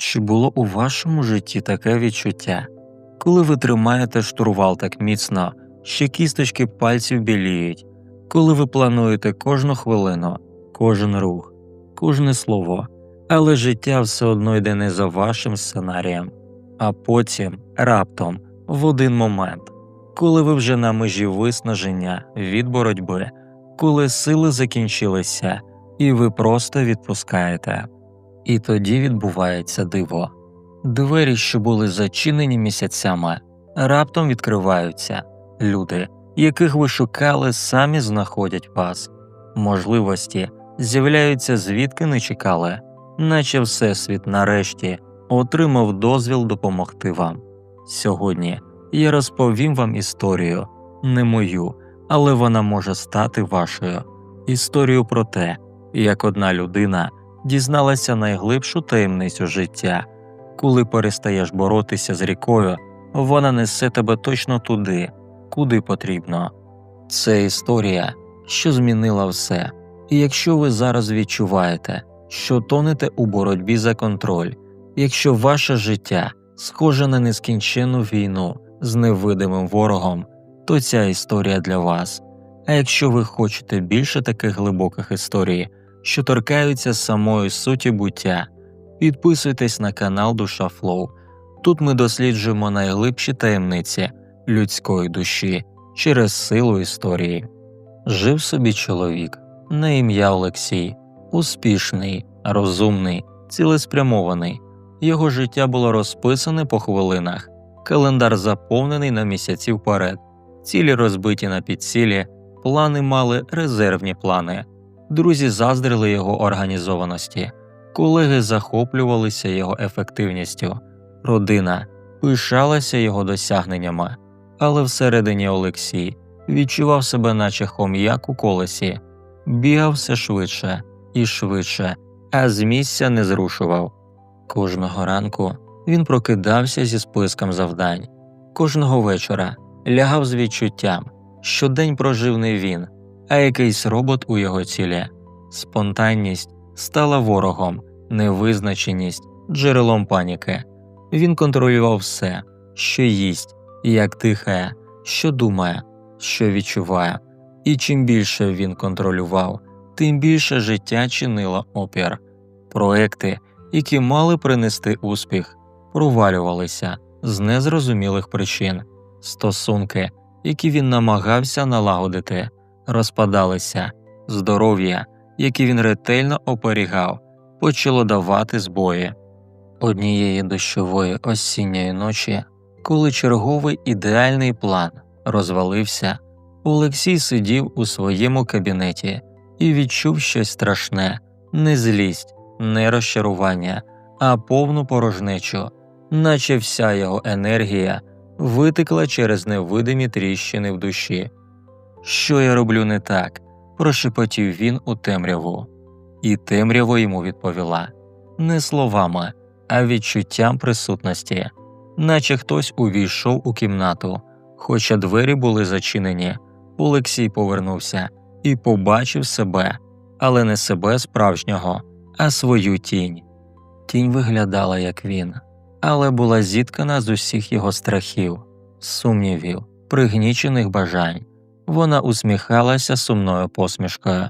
Чи було у вашому житті таке відчуття, коли ви тримаєте штурвал так міцно, що кісточки пальців біліють, коли ви плануєте кожну хвилину, кожен рух, кожне слово, але життя все одно йде не за вашим сценарієм, а потім, раптом, в один момент, коли ви вже на межі виснаження від боротьби, коли сили закінчилися, і ви просто відпускаєте. І тоді відбувається диво. Двері, що були зачинені місяцями, раптом відкриваються. Люди, яких ви шукали, самі знаходять вас. Можливості з'являються звідки не чекали, наче Всесвіт нарешті отримав дозвіл допомогти вам. Сьогодні я розповім вам історію, не мою, але вона може стати вашою. Історію про те, як одна людина дізналася найглибшу таємницю життя. Коли перестаєш боротися з рікою, вона несе тебе точно туди, куди потрібно. Це історія, що змінила все. І якщо ви зараз відчуваєте, що тонете у боротьбі за контроль, якщо ваше життя схоже на нескінченну війну з невидимим ворогом, то ця історія для вас. А якщо ви хочете більше таких глибоких історій, що торкаються самої суті буття, підписуйтесь на канал Душа Флоу. Тут ми досліджуємо найглибші таємниці людської душі через силу історії. Жив собі чоловік на ім'я Олексій, успішний, розумний, цілеспрямований. Його життя було розписане по хвилинах, календар заповнений на місяці вперед, цілі розбиті на підцілі, плани мали резервні плани. Друзі заздрили його організованості, колеги захоплювалися його ефективністю, родина пишалася його досягненнями, але всередині Олексій відчував себе, наче хом'як у колесі, бігав все швидше і швидше, а з місця не зрушував. Кожного ранку він прокидався зі списком завдань, кожного вечора лягав з відчуттям, що день прожив не він а якийсь робот у його цілі. Спонтанність стала ворогом, невизначеність джерелом паніки. Він контролював все, що їсть, як дихає, що думає, що відчуває, і чим більше він контролював, тим більше життя чинило опір. Проекти, які мали принести успіх, провалювалися з незрозумілих причин, стосунки, які він намагався налагодити розпадалися, здоров'я, яке він ретельно оберігав, почало давати збої. Однієї дощової осінньої ночі, коли черговий ідеальний план розвалився, Олексій сидів у своєму кабінеті і відчув щось страшне, не злість, не розчарування, а повну порожнечу, наче вся його енергія витекла через невидимі тріщини в душі. Що я роблю не так? прошепотів він у темряву, і темряво йому відповіла не словами, а відчуттям присутності, наче хтось увійшов у кімнату, хоча двері були зачинені. Олексій повернувся і побачив себе, але не себе справжнього, а свою тінь. Тінь виглядала як він, але була зіткана з усіх його страхів, сумнівів, пригнічених бажань. Вона усміхалася сумною посмішкою.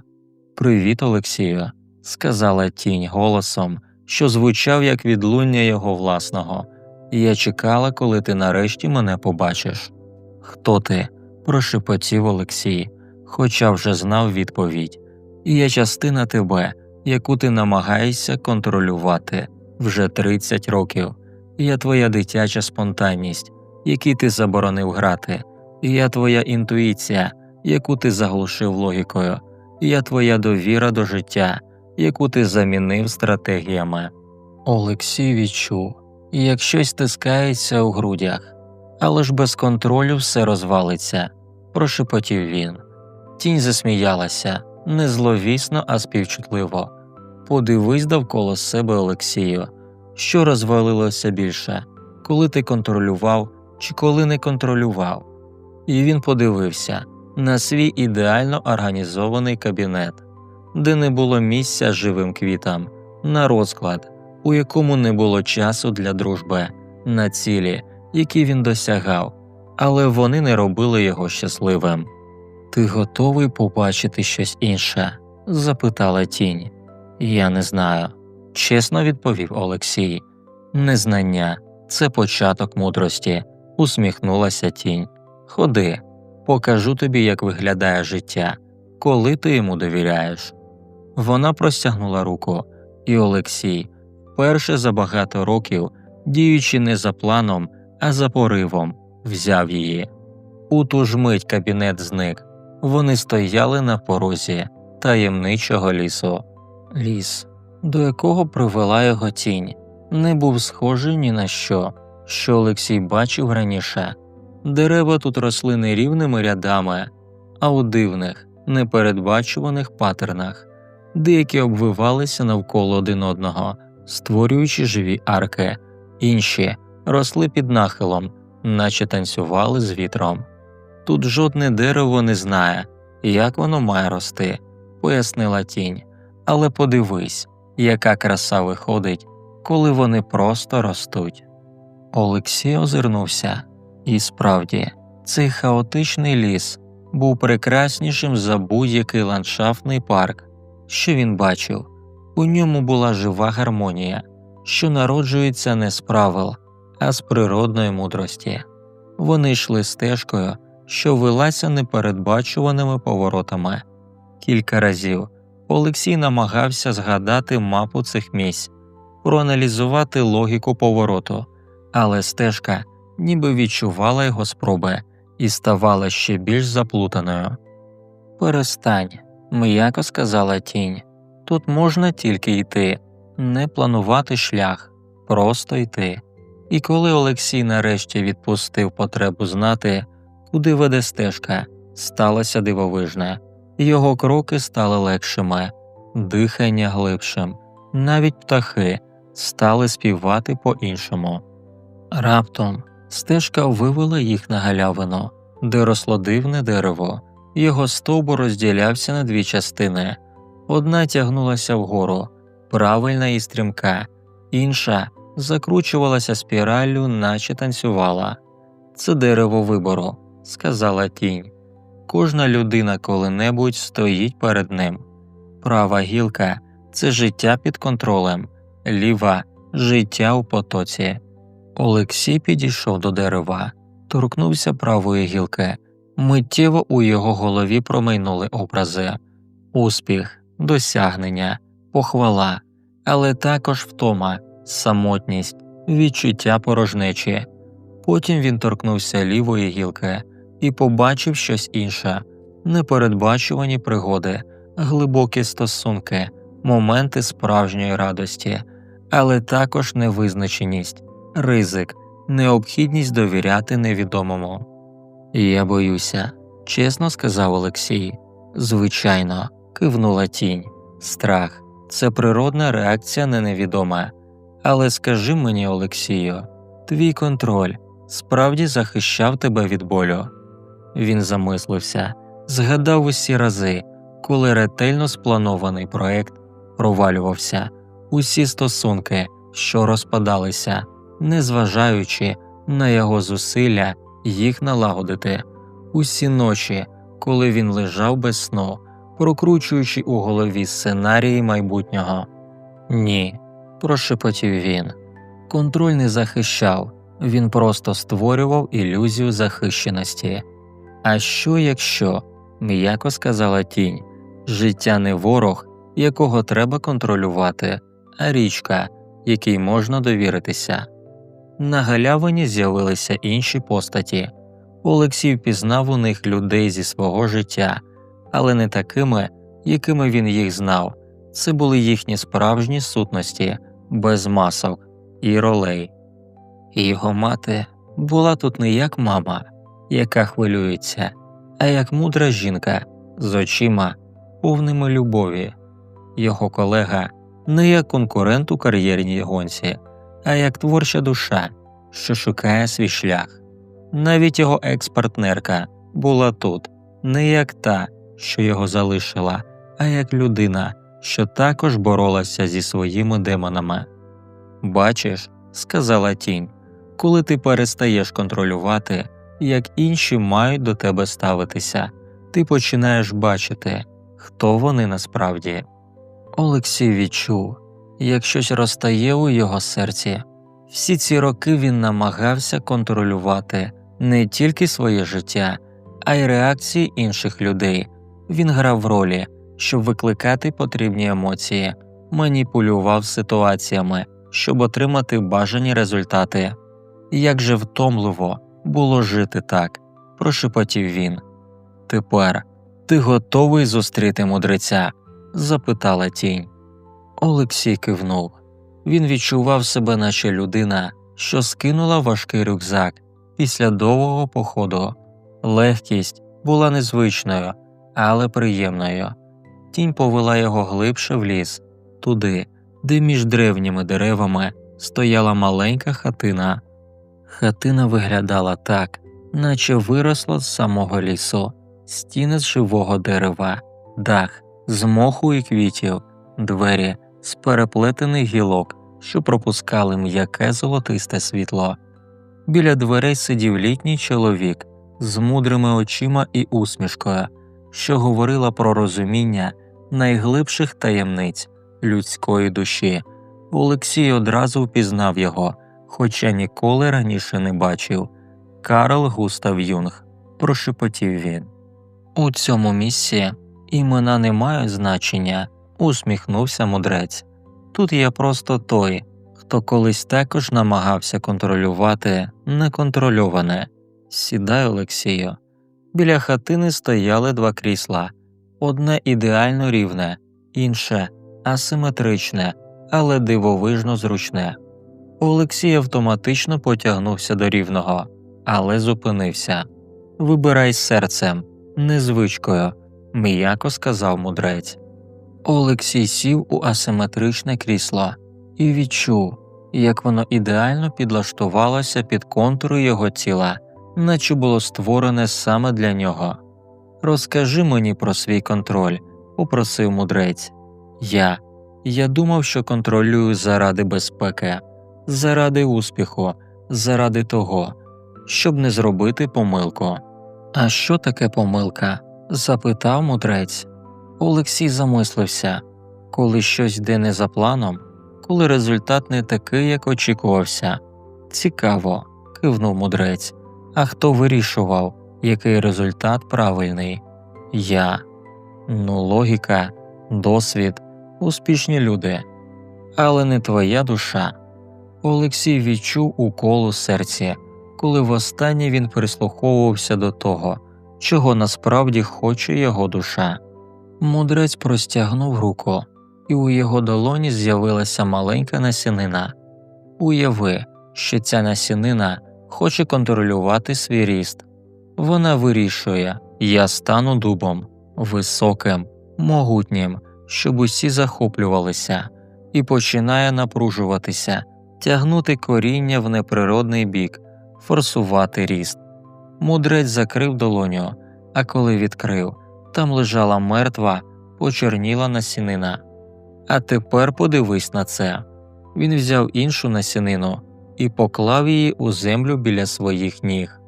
Привіт, Олексію, сказала тінь голосом, що звучав як відлуння його власного, я чекала, коли ти нарешті мене побачиш. Хто ти? прошепотів Олексій, хоча вже знав відповідь. Я частина тебе, яку ти намагаєшся контролювати вже 30 років. Я твоя дитяча спонтанність, якій ти заборонив грати. Я твоя інтуїція, яку ти заглушив логікою, я твоя довіра до життя, яку ти замінив стратегіями. Олексій відчув, як щось стискається у грудях, але ж без контролю все розвалиться, прошепотів він. Тінь засміялася не зловісно, а співчутливо. Подивись довкола себе, Олексію, що розвалилося більше, коли ти контролював чи коли не контролював і він подивився на свій ідеально організований кабінет, де не було місця живим квітам, на розклад, у якому не було часу для дружби, на цілі, які він досягав, але вони не робили його щасливим. Ти готовий побачити щось інше? запитала тінь. Я не знаю, чесно відповів Олексій. Незнання це початок мудрості, усміхнулася тінь. Ходи, покажу тобі, як виглядає життя, коли ти йому довіряєш. Вона простягнула руку, і Олексій, перше за багато років, діючи не за планом, а за поривом, взяв її. У ту ж мить кабінет зник. Вони стояли на порозі таємничого лісу. Ліс, до якого привела його тінь, не був схожий ні на що, що Олексій бачив раніше. Дерева тут росли не рівними рядами, а у дивних, непередбачуваних патернах, деякі обвивалися навколо один одного, створюючи живі арки, інші росли під нахилом, наче танцювали з вітром. Тут жодне дерево не знає, як воно має рости, пояснила тінь, але подивись, яка краса виходить, коли вони просто ростуть. Олексій озирнувся, і справді, цей хаотичний ліс був прекраснішим за будь-який ландшафтний парк, що він бачив. У ньому була жива гармонія, що народжується не з правил, а з природної мудрості. Вони йшли стежкою, що велася непередбачуваними поворотами. Кілька разів Олексій намагався згадати мапу цих місць, проаналізувати логіку повороту, але стежка ніби відчувала його спроби і ставала ще більш заплутаною. Перестань, м'яко сказала тінь. Тут можна тільки йти, не планувати шлях, просто йти. І коли Олексій нарешті відпустив потребу знати, куди веде стежка, сталося дивовижне, його кроки стали легшими, дихання глибшим, навіть птахи стали співати по іншому. Раптом стежка вивела їх на галявину, де росло дивне дерево, його стовбур розділявся на дві частини одна тягнулася вгору, правильна і стрімка, інша закручувалася спіраллю, наче танцювала. Це дерево вибору, сказала тінь. Кожна людина коли-небудь стоїть перед ним. Права гілка це життя під контролем, ліва життя у потоці. Олексій підійшов до дерева, торкнувся правої гілки. Миттєво у його голові промайнули образи успіх, досягнення, похвала, але також втома, самотність, відчуття порожнечі. Потім він торкнувся лівої гілки і побачив щось інше непередбачувані пригоди, глибокі стосунки, моменти справжньої радості, але також невизначеність, ризик, необхідність довіряти невідомому. Я боюся, чесно сказав Олексій. Звичайно, кивнула тінь, страх це природна реакція на невідоме. Але скажи мені, Олексію, твій контроль справді захищав тебе від болю. Він замислився, згадав усі рази, коли ретельно спланований проект провалювався, усі стосунки, що розпадалися, незважаючи на його зусилля їх налагодити, усі ночі, коли він лежав без сну, прокручуючи у голові сценарії майбутнього. Ні, прошепотів він. Контроль не захищав, він просто створював ілюзію захищеності. А що якщо, м'яко сказала тінь, життя не ворог, якого треба контролювати, а річка, якій можна довіритися. На галявині з'явилися інші постаті. Олексій впізнав у них людей зі свого життя, але не такими, якими він їх знав. Це були їхні справжні сутності, без масок і ролей. І його мати була тут не як мама, яка хвилюється, а як мудра жінка з очима, повними любові, його колега не як конкурент у кар'єрній гонці, а як творча душа, що шукає свій шлях. Навіть його екс-партнерка була тут, не як та, що його залишила, а як людина, що також боролася зі своїми демонами. Бачиш, сказала тінь, коли ти перестаєш контролювати, як інші мають до тебе ставитися, ти починаєш бачити, хто вони насправді. Олексій відчув, як щось розтає у його серці. Всі ці роки він намагався контролювати не тільки своє життя, а й реакції інших людей. Він грав ролі, щоб викликати потрібні емоції, маніпулював ситуаціями, щоб отримати бажані результати. Як же втомливо було жити так, прошепотів він. Тепер ти готовий зустріти мудреця? запитала тінь. Олексій кивнув. Він відчував себе, наче людина, що скинула важкий рюкзак після довгого походу. Легкість була незвичною, але приємною. Тінь повела його глибше в ліс, туди, де між древніми деревами стояла маленька хатина. Хатина виглядала так, наче виросла з самого лісу, стіни з живого дерева, дах з моху і квітів, двері з переплетених гілок, що пропускали м'яке золотисте світло. Біля дверей сидів літній чоловік з мудрими очима і усмішкою, що говорила про розуміння найглибших таємниць людської душі. Олексій одразу впізнав його, хоча ніколи раніше не бачив. Карл Густав Юнг, прошепотів він. У цьому місці імена не мають значення, усміхнувся мудрець. Тут я просто той, хто колись також намагався контролювати неконтрольоване. Сідай, Олексію. Біля хатини стояли два крісла одне ідеально рівне, інше асиметричне, але дивовижно зручне. Олексій автоматично потягнувся до рівного, але зупинився. Вибирай серцем, не звичкою, м'яко сказав мудрець. Олексій сів у асиметричне крісло і відчув, як воно ідеально підлаштувалося під контури його тіла, наче було створене саме для нього. Розкажи мені про свій контроль, попросив мудрець. Я. Я думав, що контролюю заради безпеки, заради успіху, заради того, щоб не зробити помилку. А що таке помилка? запитав мудрець. Олексій замислився коли щось йде не за планом, коли результат не такий, як очікувався. Цікаво, кивнув мудрець. А хто вирішував, який результат правильний? Я. Ну, логіка, досвід, успішні люди, але не твоя душа. Олексій відчув укол у серці, коли востаннє він прислуховувався до того, чого насправді хоче його душа. Мудрець простягнув руку, і у його долоні з'явилася маленька насінина. Уяви, що ця насінина хоче контролювати свій ріст. Вона вирішує я стану дубом, високим, могутнім, щоб усі захоплювалися, і починає напружуватися, тягнути коріння в неприродний бік, форсувати ріст. Мудрець закрив долоню, а коли відкрив, там лежала мертва, почерніла насінина. А тепер подивись на це. Він взяв іншу насінину і поклав її у землю біля своїх ніг.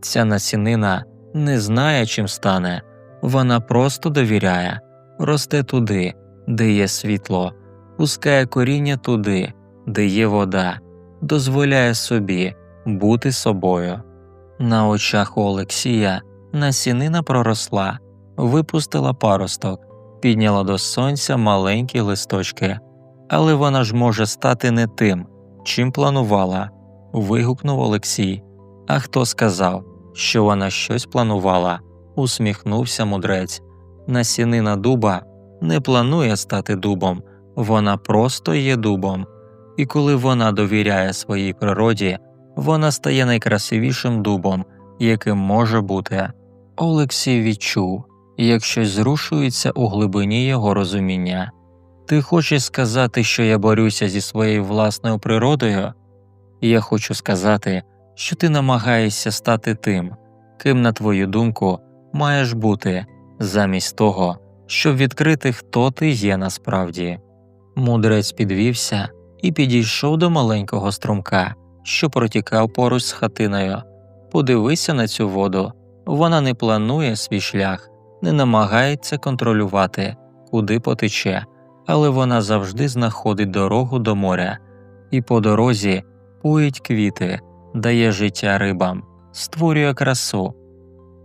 Ця насінина не знає, чим стане, вона просто довіряє, росте туди, де є світло, пускає коріння туди, де є вода, дозволяє собі бути собою. На очах у Олексія насінина проросла, випустила паросток, підняла до сонця маленькі листочки, але вона ж може стати не тим, чим планувала. вигукнув Олексій. А хто сказав, що вона щось планувала? усміхнувся мудрець. Насінина дуба не планує стати дубом, вона просто є дубом, і коли вона довіряє своїй природі, вона стає найкрасивішим дубом, яким може бути. Олексій відчув, як щось зрушується у глибині його розуміння. Ти хочеш сказати, що я борюся зі своєю власною природою? Я хочу сказати, що ти намагаєшся стати тим, ким, на твою думку, маєш бути, замість того, щоб відкрити, хто ти є насправді. Мудрець підвівся і підійшов до маленького струмка, що протікав поруч з хатиною. Подивися на цю воду. Вона не планує свій шлях, не намагається контролювати, куди потече, але вона завжди знаходить дорогу до моря і по дорозі поїть квіти, дає життя рибам, створює красу.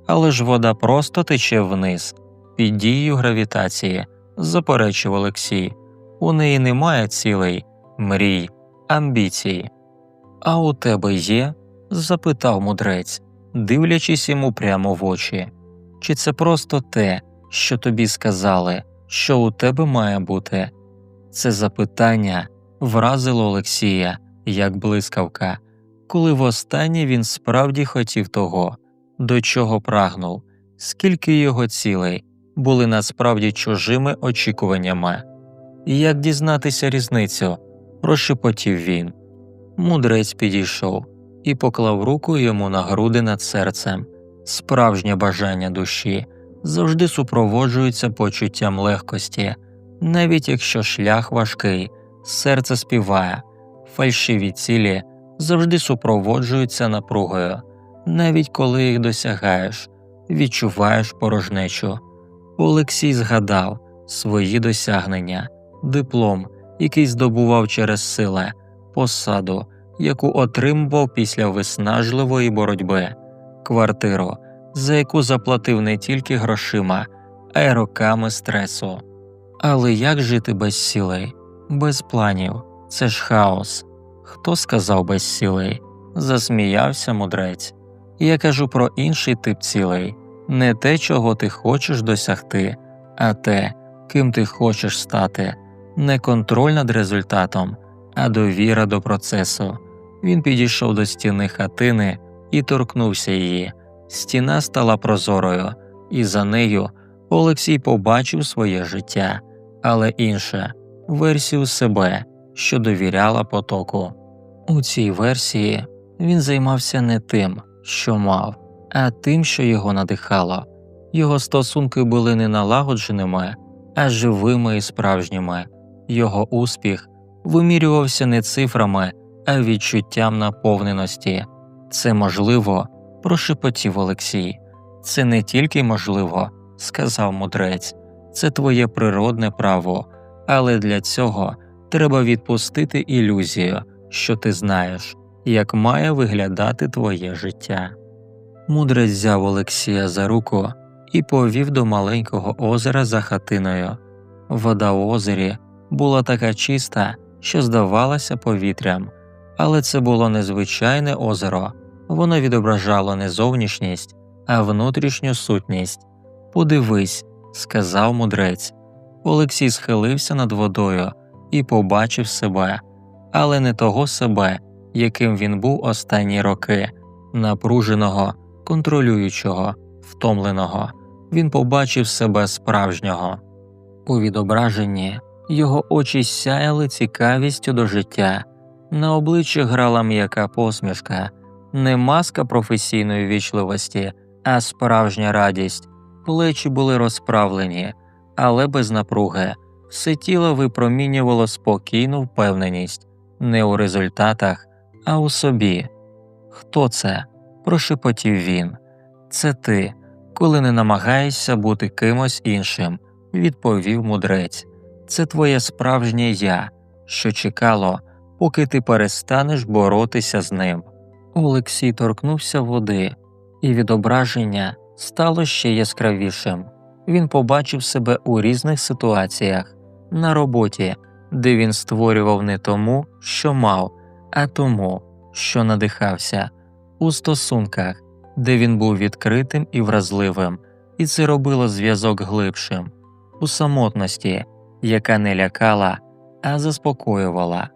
Але ж вода просто тече вниз, під дією гравітації, заперечив Олексій. У неї немає цілей, мрій, амбіцій. А у тебе є? запитав мудрець, дивлячись йому прямо в очі. Чи це просто те, що тобі сказали, що у тебе має бути? Це запитання вразило Олексія як блискавка, коли востаннє він справді хотів того, до чого прагнув, скільки його цілей були насправді чужими очікуваннями. Як дізнатися різницю, прошепотів він. Мудрець підійшов і поклав руку йому на груди над серцем. Справжнє бажання душі завжди супроводжується почуттям легкості, навіть якщо шлях важкий, серце співає, фальшиві цілі завжди супроводжуються напругою, навіть коли їх досягаєш, відчуваєш порожнечу. Олексій згадав свої досягнення, диплом, який здобував через силе, посаду, яку отримував після виснажливої боротьби, квартиру, за яку заплатив не тільки грошима, а й роками стресу. Але як жити без сілей, без планів? Це ж хаос. Хто сказав без цілей? Засміявся мудрець. Я кажу про інший тип цілей не те, чого ти хочеш досягти, а те, ким ти хочеш стати, не контроль над результатом, а довіра до процесу. Він підійшов до стіни хатини і торкнувся її. Стіна стала прозорою, і за нею Олексій побачив своє життя, але інше версію себе, що довіряла потоку. У цій версії він займався не тим, що мав, а тим, що його надихало. Його стосунки були не налагодженими, а живими і справжніми. Його успіх вимірювався не цифрами, а відчуттям наповненості. Це можливо, прошепотів Олексій. Це не тільки можливо, сказав мудрець, це твоє природне право, але для цього треба відпустити ілюзію, що ти знаєш, як має виглядати твоє життя. Мудрець взяв Олексія за руку і повів до маленького озера за хатиною. Вода у озері була така чиста, що здавалася повітрям, але це було незвичайне озеро, воно відображало не зовнішність, а внутрішню сутність. Подивись, сказав мудрець. Олексій схилився над водою і побачив себе, але не того себе, яким він був останні роки, напруженого, контролюючого, втомленого. Він побачив себе справжнього. У відображенні його очі сяяли цікавістю до життя, на обличчі грала м'яка посмішка, не маска професійної вічливості, а справжня радість, плечі були розправлені, але без напруги, все тіло випромінювало спокійну впевненість не у результатах, а у собі. Хто це? прошепотів він. Це ти, коли не намагаєшся бути кимось іншим, відповів мудрець. Це твоє справжнє я, що чекало, поки ти перестанеш боротися з ним. Олексій торкнувся води, і відображення стало ще яскравішим. Він побачив себе у різних ситуаціях на роботі, де він створював не тому, що мав, а тому, що надихався, у стосунках, де він був відкритим і вразливим, і це робило зв'язок глибшим, у самотності, яка не лякала, а заспокоювала.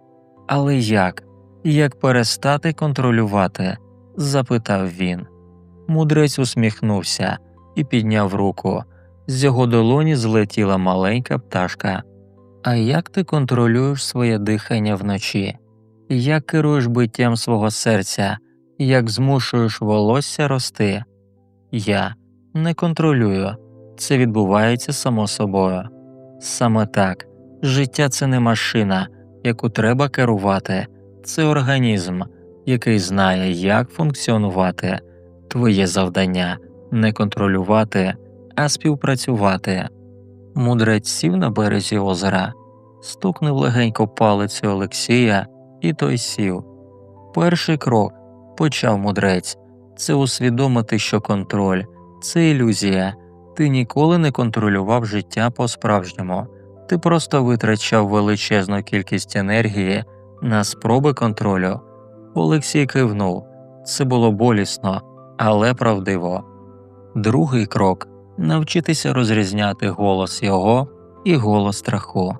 Але як? Як перестати контролювати? запитав він. Мудрець усміхнувся і підняв руку. З його долоні злетіла маленька пташка. А як ти контролюєш своє дихання вночі? Як керуєш биттям свого серця, як змушуєш волосся рости? Я не контролюю, це відбувається само собою. Саме так, життя це не машина, яку треба керувати, це організм, який знає, як функціонувати. Твоє завдання не контролювати, а співпрацювати. Мудрець сів на березі озера, стукнув легенько палицею Олексія, і той сів. Перший крок почав мудрець це усвідомити, що контроль це ілюзія, ти ніколи не контролював життя по справжньому, ти просто витрачав величезну кількість енергії на спроби контролю. Олексій кивнув це було болісно, але правдиво. Другий крок навчитися розрізняти голос його і голос страху.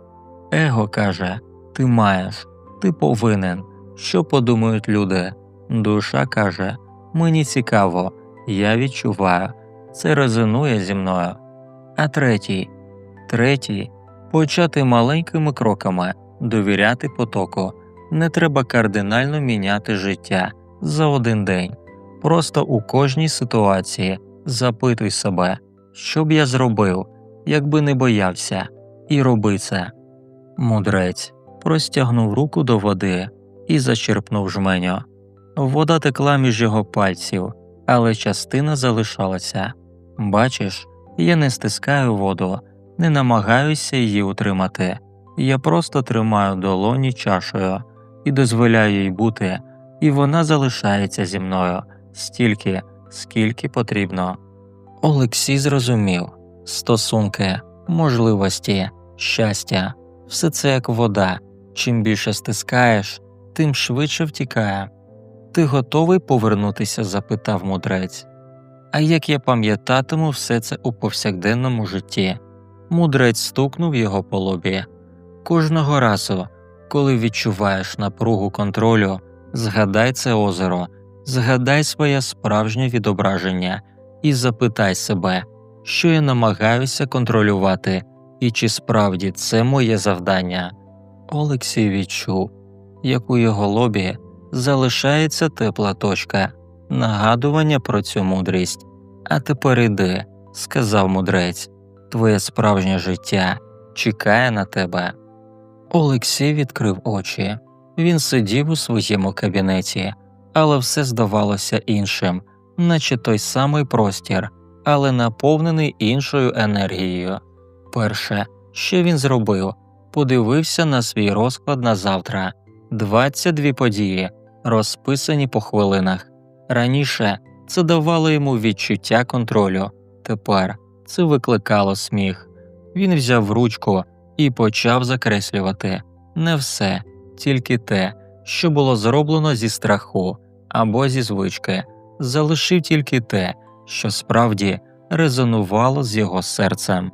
Его каже Ти маєш, ти повинен, що подумають люди. Душа каже Мені цікаво, я відчуваю, це резонує зі мною. А третій, третій почати маленькими кроками довіряти потоку. Не треба кардинально міняти життя за один день. Просто у кожній ситуації запитуй себе, що б я зробив, якби не боявся, і роби це. Мудрець простягнув руку до води і зачерпнув жменю. Вода текла між його пальців, але частина залишалася. Бачиш, я не стискаю воду, не намагаюся її утримати. Я просто тримаю долоні чашею і дозволяю їй бути, і вона залишається зі мною стільки, скільки потрібно. Олексій зрозумів стосунки, можливості, щастя, все це як вода. Чим більше стискаєш, тим швидше втікає. Ти готовий повернутися? запитав мудрець. А як я пам'ятатиму все це у повсякденному житті? Мудрець стукнув його по лобі. Кожного разу, коли відчуваєш напругу контролю, згадай це озеро, згадай своє справжнє відображення і запитай себе, що я намагаюся контролювати, і чи справді це моє завдання. Олексій відчув, як у його лобі залишається тепла точка, нагадування про цю мудрість. А тепер іди, сказав мудрець, твоє справжнє життя чекає на тебе. Олексій відкрив очі. Він сидів у своєму кабінеті, але все здавалося іншим, наче той самий простір, але наповнений іншою енергією. Перше, що він зробив, подивився на свій розклад на завтра 22 події, розписані по хвилинах. Раніше це давало йому відчуття контролю, тепер це викликало сміх. Він взяв ручку і почав закреслювати не все, тільки те, що було зроблено зі страху або зі звички, залишив тільки те, що справді резонувало з його серцем.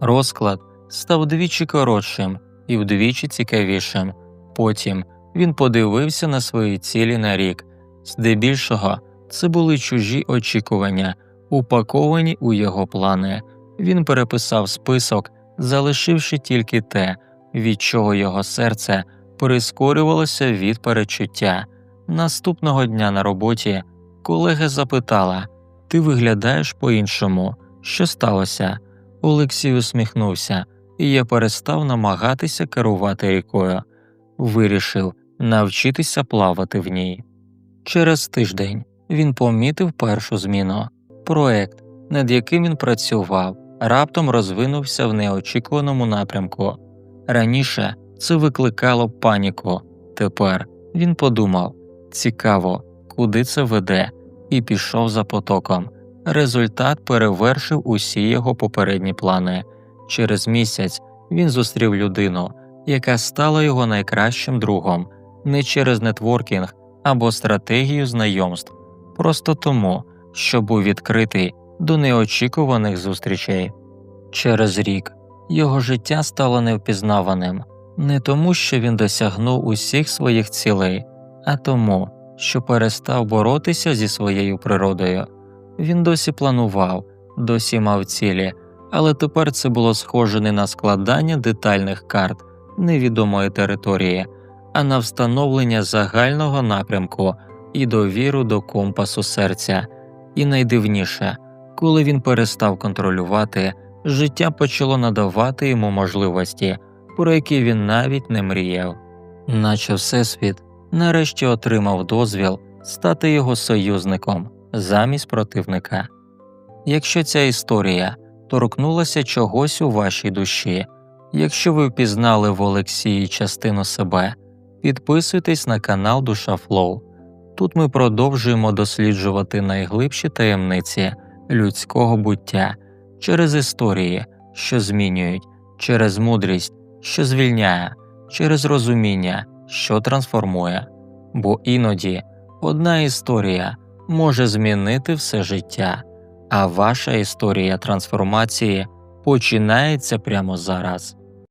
Розклад став двічі коротшим і вдвічі цікавішим. Потім він подивився на свої цілі на рік, здебільшого це були чужі очікування, упаковані у його плани. Він переписав список, залишивши тільки те, від чого його серце прискорювалося від перечуття. Наступного дня на роботі колега запитала Ти виглядаєш по іншому, що сталося? Олексій усміхнувся, і я перестав намагатися керувати рікою. Вирішив навчитися плавати в ній. Через тиждень він помітив першу зміну. Проект, над яким він працював, раптом розвинувся в неочікуваному напрямку. Раніше це викликало паніку, тепер він подумав цікаво, куди це веде, і пішов за потоком. Результат перевершив усі його попередні плани. Через місяць він зустрів людину, яка стала його найкращим другом, не через нетворкінг або стратегію знайомств, просто тому, що був відкритий до неочікуваних зустрічей. Через рік його життя стало невпізнаваним не тому, що він досягнув усіх своїх цілей, а тому, що перестав боротися зі своєю природою. Він досі планував, досі мав цілі, але тепер це було схоже не на складання детальних карт невідомої території, а на встановлення загального напрямку і довіру до компасу серця. І найдивніше, коли він перестав контролювати, життя почало надавати йому можливості, про які він навіть не мріяв. наче Всесвіт нарешті отримав дозвіл стати його союзником замість противника. Якщо ця історія торкнулася чогось у вашій душі, якщо ви впізнали в Олексії частину себе, підписуйтесь на канал Душа Флоу. Тут ми продовжуємо досліджувати найглибші таємниці людського буття через історії, що змінюють, через мудрість, що звільняє, через розуміння, що трансформує, бо іноді одна історія може змінити все життя, а ваша історія трансформації починається прямо зараз.